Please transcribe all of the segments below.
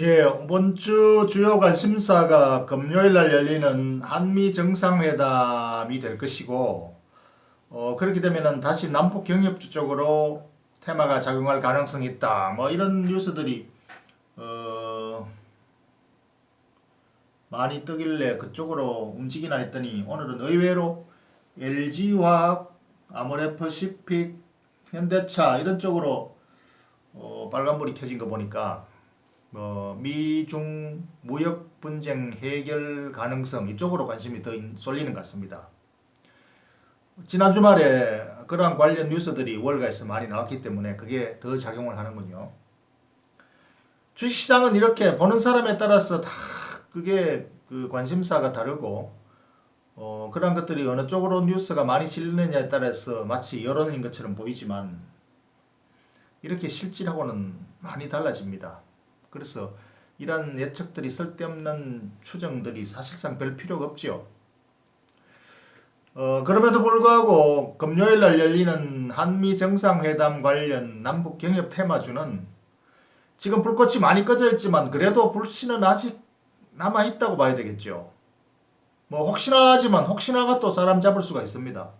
예, 이번 주 주요 관심사가 금요일 날 열리는 한미 정상회담이 될 것이고, 어, 그렇게 되면은 다시 남북 경협주 쪽으로 테마가 작용할 가능성이 있다. 뭐 이런 뉴스들이, 어, 많이 뜨길래 그쪽으로 움직이나 했더니 오늘은 의외로 LG화학, 아모레퍼시픽, 현대차 이런 쪽으로 어, 빨간불이 켜진 거 보니까 뭐 미중 무역 분쟁 해결 가능성 이쪽으로 관심이 더 쏠리는 것 같습니다. 지난 주말에 그러한 관련 뉴스들이 월가에서 많이 나왔기 때문에 그게 더 작용을 하는군요. 주식시장은 이렇게 보는 사람에 따라서 다 그게 그 관심사가 다르고 어, 그런 것들이 어느 쪽으로 뉴스가 많이 실리느냐에 따라서 마치 여론인 것처럼 보이지만 이렇게 실질하고는 많이 달라집니다. 그래서 이런 예측들이 쓸데없는 추정들이 사실상 별 필요가 없지요. 어, 그럼에도 불구하고 금요일 날 열리는 한미 정상회담 관련 남북 경협 테마주는 지금 불꽃이 많이 꺼져 있지만 그래도 불씨는 아직 남아 있다고 봐야 되겠죠. 뭐 혹시나 하지만 혹시나가 또 사람 잡을 수가 있습니다.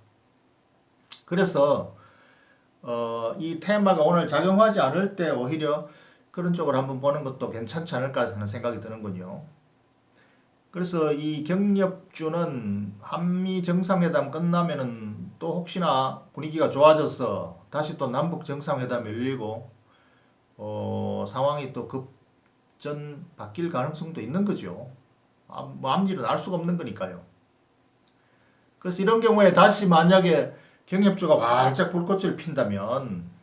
그래서 어, 이 테마가 오늘 작용하지 않을 때 오히려 그런 쪽으로 한번 보는 것도 괜찮지 않을까 하는 생각이 드는군요. 그래서 이 경협주는 한미 정상회담 끝나면은 또 혹시나 분위기가 좋아져서 다시 또 남북 정상회담이 열리고 어, 상황이 또 급전 바뀔 가능성도 있는 거죠. 아, 뭐 앞일은 알 수가 없는 거니까요. 그래서 이런 경우에 다시 만약에 경협주가 활짝 불꽃을 핀다면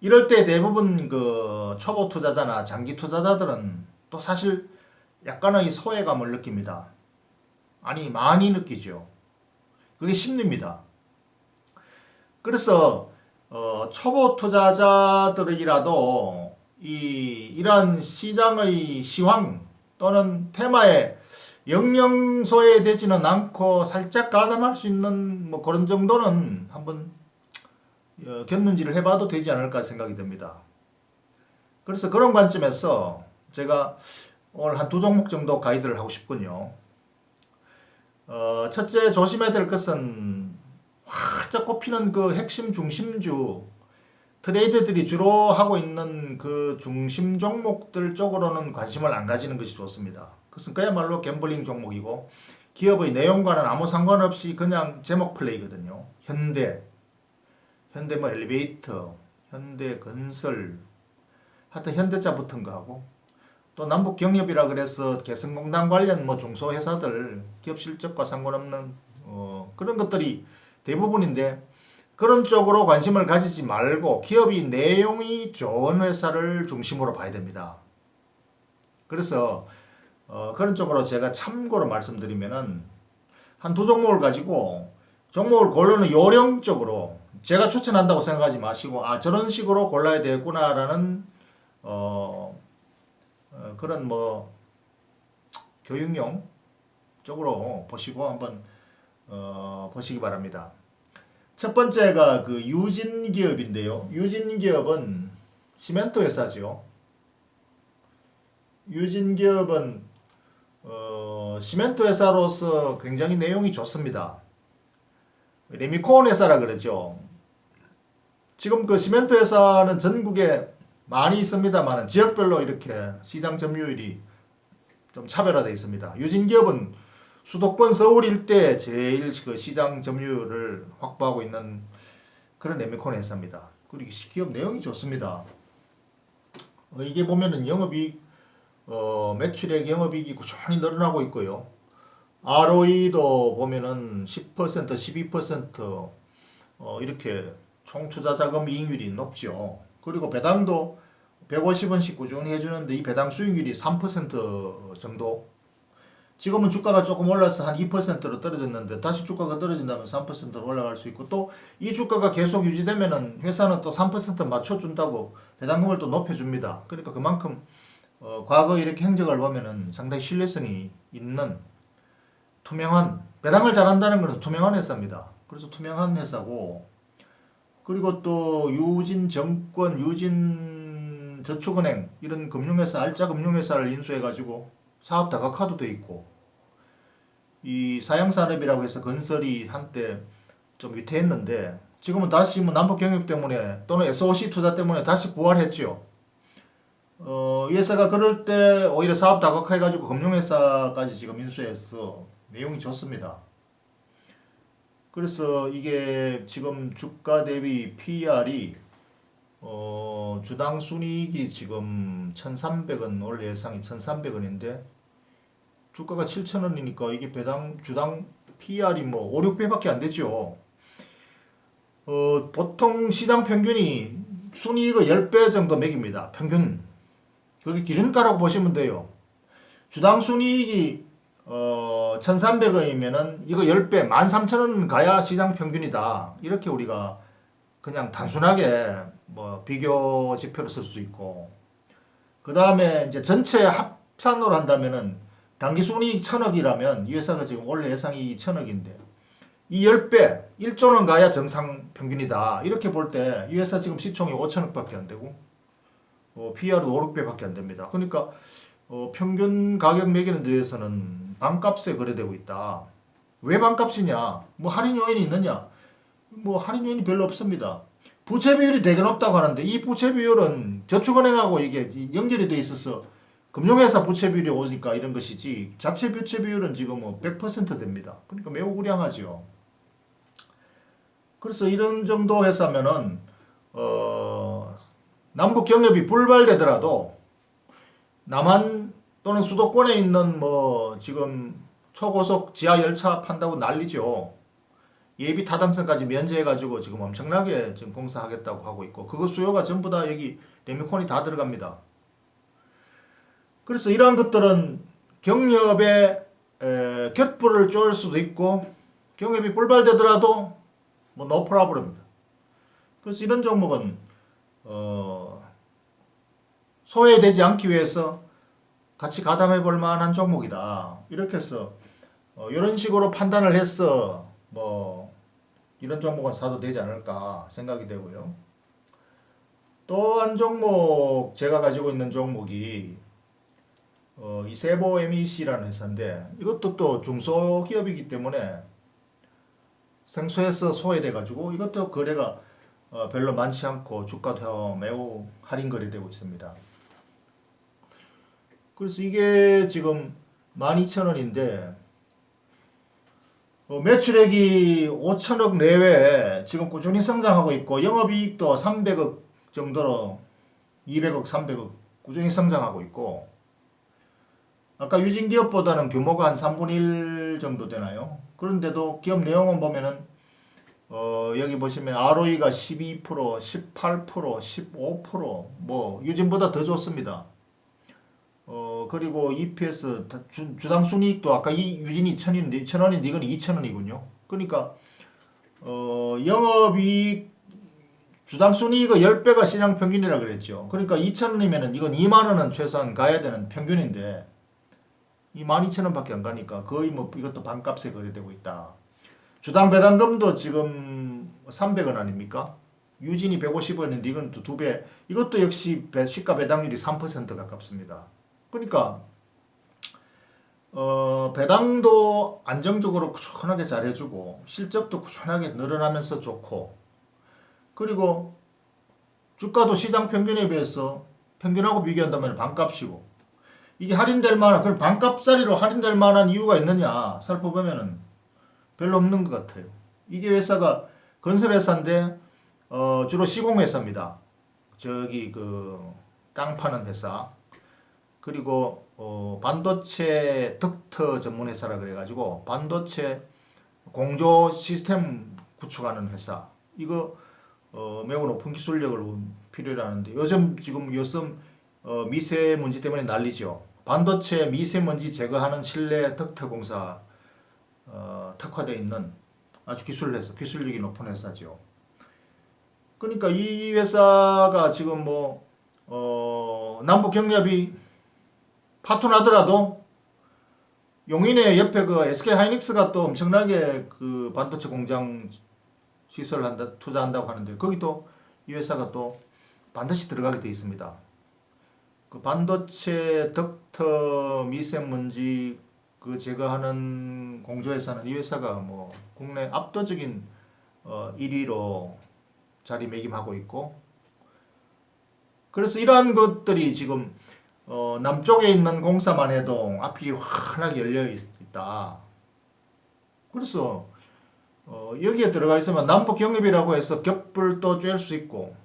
이럴 때 대부분 그 초보 투자자나 장기 투자자들은 또 사실 약간의 소외감을 느낍니다. 아니 많이 느끼죠. 그게 심리입니다. 그래서 어, 초보 투자자들이라도 이 이러한 시장의 시황 또는 테마에 영영 소외되지는 않고 살짝 가담할 수 있는 뭐 그런 정도는 한번 어, 겼는지를 해봐도 되지 않을까 생각이 듭니다. 그래서 그런 관점에서 제가 오늘 한 두 종목 정도 가이드를 하고 싶군요. 어, 첫째 조심해야 될 것은 활짝 꼽히는 그 핵심 중심주 트레이드들이 주로 하고 있는 그 중심 종목들 쪽으로는 관심을 안 가지는 것이 좋습니다. 그것은 그야말로 갬블링 종목이고 기업의 내용과는 아무 상관없이 그냥 제목 플레이거든요. 현대, 현대 뭐 엘리베이터, 현대 건설, 하여튼 현대자 붙은 거 하고 또 남북 경협이라 그래서 개성공단 관련 뭐 중소 회사들 기업 실적과 상관없는 어, 그런 것들이 대부분인데 그런 쪽으로 관심을 가지지 말고 기업이 내용이 좋은 회사를 중심으로 봐야 됩니다. 그래서 어, 그런 쪽으로 제가 참고로 말씀드리면은 한 두 종목을 가지고 종목을 고르는 요령적으로 제가 추천한다고 생각하지 마시고 아 저런 식으로 골라야 되겠구나라는 어, 어 그런 뭐 교육용 쪽으로 보시고 한번 어, 보시기 바랍니다. 첫 번째가 그 유진 기업인데요. 유진 기업은 시멘트 회사죠. 유진 기업은 어, 시멘트 회사로서 굉장히 내용이 좋습니다. 레미콘 회사라 그러죠. 지금 그 시멘트 회사는 전국에 많이 있습니다만 지역별로 이렇게 시장 점유율이 좀 차별화되어 있습니다. 유진 기업은 수도권 서울 일대 제일 그 시장 점유율을 확보하고 있는 그런 레미콘 회사입니다. 그리고 기업 내용이 좋습니다. 어, 이게 보면은 영업이익, 어, 매출액 영업이익이 꾸준히 늘어나고 있고요. ROE도 보면은 10%, 12% 어, 이렇게 총 투자 자금 이익률이 높죠. 그리고 배당도 150원씩 꾸준히 해주는데 이 배당 수익률이 3% 정도 지금은 주가가 조금 올라서 한 2%로 떨어졌는데 다시 주가가 떨어진다면 3%로 올라갈 수 있고 또 이 주가가 계속 유지되면은 회사는 또 3% 맞춰준다고 배당금을 또 높여줍니다. 그러니까 그만큼 어, 과거 이렇게 행적을 보면은 상당히 신뢰성이 있는 투명한 배당을 잘한다는 것은 투명한 회사입니다. 그래서 투명한 회사고 그리고 또 유진 정권 유진 저축은행 이런 금융회사 알짜 금융회사를 인수해가지고 사업 다각화도 돼 있고 이 사양산업이라고 해서 건설이 한때 좀 위태했는데 지금은 다시 뭐 남북 경협 때문에 또는 SOC 투자 때문에 다시 부활했지요. 어, 이 회사가 그럴 때 오히려 사업 다각화해가지고 금융회사까지 지금 인수해서 내용이 좋습니다. 그래서 이게 지금 주가 대비 PER이 어, 주당 순이익이 지금 1,300원 원래 예상이 1,300원인데 주가가 7,000원이니까 이게 배당 주당 PER이 뭐 5, 6배밖에 안 되죠. 어, 보통 시장 평균이 순이익의 10배 정도 매깁니다. 평균. 그게 기준가라고 보시면 돼요. 주당 순이익이 어, 1,300원이면은 이거 10배, 13,000원 가야 시장 평균이다. 이렇게 우리가 그냥 단순하게 뭐 비교 지표로 쓸 수 있고. 그 다음에 이제 전체 합산으로 한다면은 단기 순이익 천억이라면 이 회사가 지금 원래 예상이 천억인데 이 10배 1조 원 가야 정상 평균이다. 이렇게 볼 때 이 회사 지금 시총이 5천억 밖에 안 되고 어, PR도 5, 6배 밖에 안 됩니다. 그러니까 어, 평균 가격 매기는 데에서는 반값에 거래되고 있다 왜 반값이냐 뭐 할인 요인이 있느냐 뭐 할인 요인이 별로 없습니다. 부채 비율이 되게 높다고 하는데 이 부채 비율은 저축은행하고 이게 연결이 돼 있어서 금융회사 부채 비율이 오니까 이런 것이지 자체 부채 비율은 지금 뭐 100% 됩니다. 그러니까 매우 우량하죠. 그래서 이런 정도 회사면은 어 남북 경협이 불발되더라도 남한 또는 수도권에 있는 뭐 지금 초고속 지하 열차 판다고 난리죠. 예비 타당성까지 면제해가지고 지금 엄청나게 지금 공사하겠다고 하고 있고 그거 수요가 전부 다 여기 레미콘이 다 들어갑니다. 그래서 이러한 것들은 경협의 에, 곁불을 쪼을 수도 있고 경협이 불발되더라도 뭐 노프라블입니다. 그래서 이런 종목은 어, 소외되지 않기 위해서 같이 가담해 볼 만한 종목이다. 이렇게 해서 어, 이런 식으로 판단을 해서 뭐 이런 종목은 사도 되지 않을까 생각이 되고요. 또 한 종목 제가 가지고 있는 종목이 어, 이 세보 MEC라는 회사인데 이것도 또 중소기업이기 때문에 생소해서 소외돼 가지고 이것도 거래가 어, 별로 많지 않고 주가도 매우 할인 거래되고 있습니다. 그래서 이게 지금 12,000원인데 어, 매출액이 5천억 내외에 지금 꾸준히 성장하고 있고 영업이익도 300억 정도로 200억, 300억 꾸준히 성장하고 있고 아까 유진 기업보다는 규모가 한 3분의 1 정도 되나요? 그런데도 기업 내용은 보면은 어, 여기 보시면 ROE가 12%, 18%, 15%뭐 유진보다 더 좋습니다. 어 그리고 EPS 주, 주당 순이익도 아까 이 유진이 1,000원인데 1,000원인데 이건 2,000원이군요. 그러니까 어 영업이익 주당 순이익의 10배가 시장 평균이라 그랬죠. 그러니까 2,000원이면은 이건 2만 원은 최소한 가야 되는 평균인데 이 12,000원밖에 안 가니까 거의 뭐 이것도 반값에 거래되고 있다. 주당 배당금도 지금 300원 아닙니까? 유진이 150원인데 이건 또 두 배. 이것도 역시 배, 시가 배당률이 3% 가깝습니다. 그러니까 어, 배당도 안정적으로 꾸준하게 잘해주고 실적도 꾸준하게 늘어나면서 좋고 그리고 주가도 시장 평균에 비해서 평균하고 비교한다면 반값이고 이게 할인될 만한 그럼 반값짜리로 할인될 만한 이유가 있느냐 살펴보면은 별로 없는 것 같아요. 이게 회사가 건설회사인데 어, 주로 시공회사입니다. 저기 그 땅 파는 회사 그리고 어, 반도체 덕터 전문 회사라 그래가지고 반도체 공조 시스템 구축하는 회사 이거 어, 매우 높은 기술력을 필요로 하는데 요즘 지금 요즘 어, 미세먼지 때문에 난리죠. 반도체 미세먼지 제거하는 실내 덕터 공사 어, 특화되어 있는 아주 기술 회사, 기술력이 높은 회사죠. 그러니까 이 회사가 지금 뭐 어, 남북 경협이 파토나더라도 용인의 옆에 그 SK 하이닉스가 또 엄청나게 그 반도체 공장 시설을 한다 투자한다고 하는데 거기도 이 회사가 또 반드시 들어가게 돼 있습니다. 그 반도체 덕터 미세먼지 그 제거하는 공조회사는 이 회사가 뭐 국내 압도적인 어 1위로 자리매김하고 있고 그래서 이러한 것들이 지금 어 남쪽에 있는 공사만 해도 앞이 환하게 열려 있다. 그래서 어 여기에 들어가 있으면 남북 경협이라고 해서 겹불도 쬐을 수 있고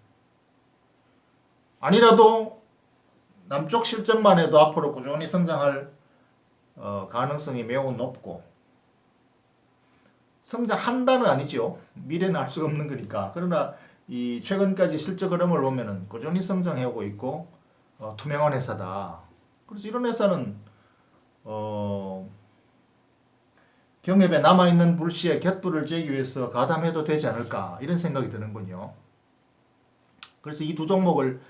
아니라도 남쪽 실적만 해도 앞으로 꾸준히 성장할 어, 가능성이 매우 높고 성장한다는 아니죠. 미래는 알 수가 없는 거니까. 그러나 이 최근까지 실적 흐름을 보면은 꾸준히 성장해오고 있고 어, 투명한 회사다. 그래서 이런 회사는 어, 경협에 남아 있는 불씨에 갯불을 쬐기 위해서 가담해도 되지 않을까 이런 생각이 드는군요. 그래서 이 두 종목을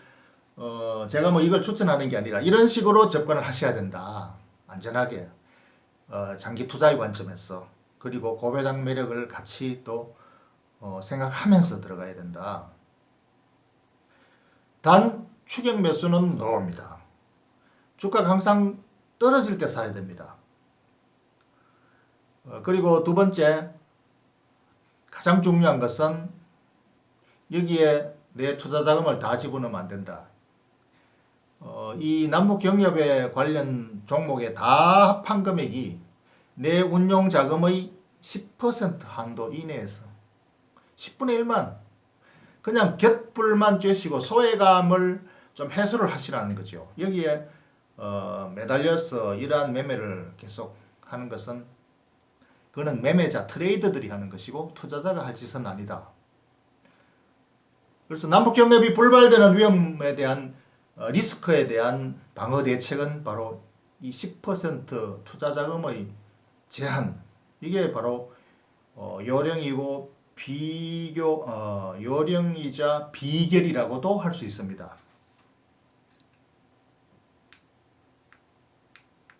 어, 제가 뭐 이걸 추천하는 게 아니라 이런 식으로 접근을 하셔야 된다. 안전하게 어, 장기 투자의 관점에서 그리고 고배당 매력을 같이 또 어, 생각하면서 들어가야 된다. 단 추격 매수는 노입니다. 주가가 항상 떨어질 때 사야 됩니다. 어, 그리고 두 번째 가장 중요한 것은 여기에 내 투자 자금을 다 집어넣으면 안 된다. 어, 이 남북 경협에 관련 종목에 다 합한 금액이 내 운용 자금의 10% 한도 이내에서 10분의 1만 그냥 곁불만 쬐시고 소외감을 좀 해소를 하시라는 거죠. 여기에 어, 매달려서 이러한 매매를 계속 하는 것은 그거는 매매자 트레이더들이 하는 것이고 투자자가 할 짓은 아니다. 그래서 남북 경협이 불발되는 위험에 대한 어, 리스크에 대한 방어 대책은 바로 이 10% 투자 자금의 제한 이게 바로 어, 요령이고 비교 어, 요령이자 비결이라고도 할 수 있습니다.